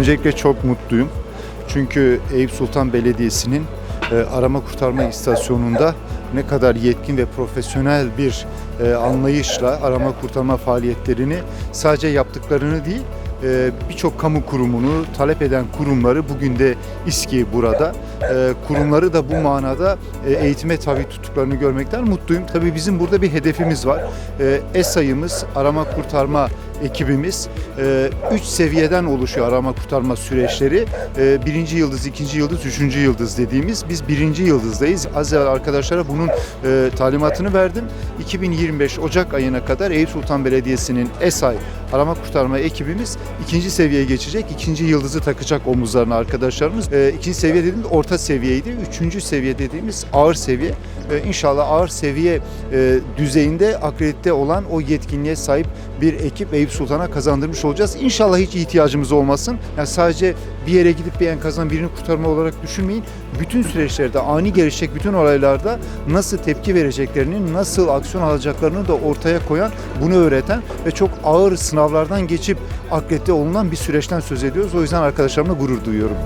Öncelikle çok mutluyum. Çünkü Eyüp Sultan Belediyesi'nin e, arama kurtarma istasyonunda ne kadar yetkin ve profesyonel bir e, anlayışla arama kurtarma faaliyetlerini sadece yaptıklarını değil birçok kamu kurumunu talep eden kurumları bugün de İSKİ burada. E, kurumları da bu manada e, eğitime tabi tuttuklarını görmekten mutluyum. Tabii bizim burada bir hedefimiz var. E, ESA'yımız, arama kurtarma ekibimiz 3 seviyeden oluşuyor arama kurtarma süreçleri. E, birinci yıldız, ikinci yıldız, üçüncü yıldız dediğimiz biz birinci yıldızdayız. Az evvel arkadaşlara bunun e, talimatını verdim. 2025 Ocak ayına kadar Eyüp Sultan Belediyesi'nin ESAY arama kurtarma ekibimiz ikinci seviyeye geçecek. İkinci yıldızı takacak omuzlarına arkadaşlarımız. E, ikinci seviye dediğimiz orta seviyeydi. Üçüncü seviye dediğimiz ağır seviye. E, inşallah ağır seviye e, düzeyinde akredite olan o yetkinliğe sahip bir ekip Eyüp Sultan'a kazandırmış olacağız. İnşallah hiç ihtiyacımız olmasın. Yani sadece bir yere gidip bir enkazdan birini kurtarma olarak düşünmeyin. Bütün süreçlerde ani gelişecek bütün olaylarda nasıl tepki vereceklerini, nasıl aksiyon alacaklarını da ortaya koyan, bunu öğreten ve çok ağır sınavlardan geçip akredite olunan bir süreçten söz ediyoruz. O yüzden arkadaşlarımla gurur duyuyorum.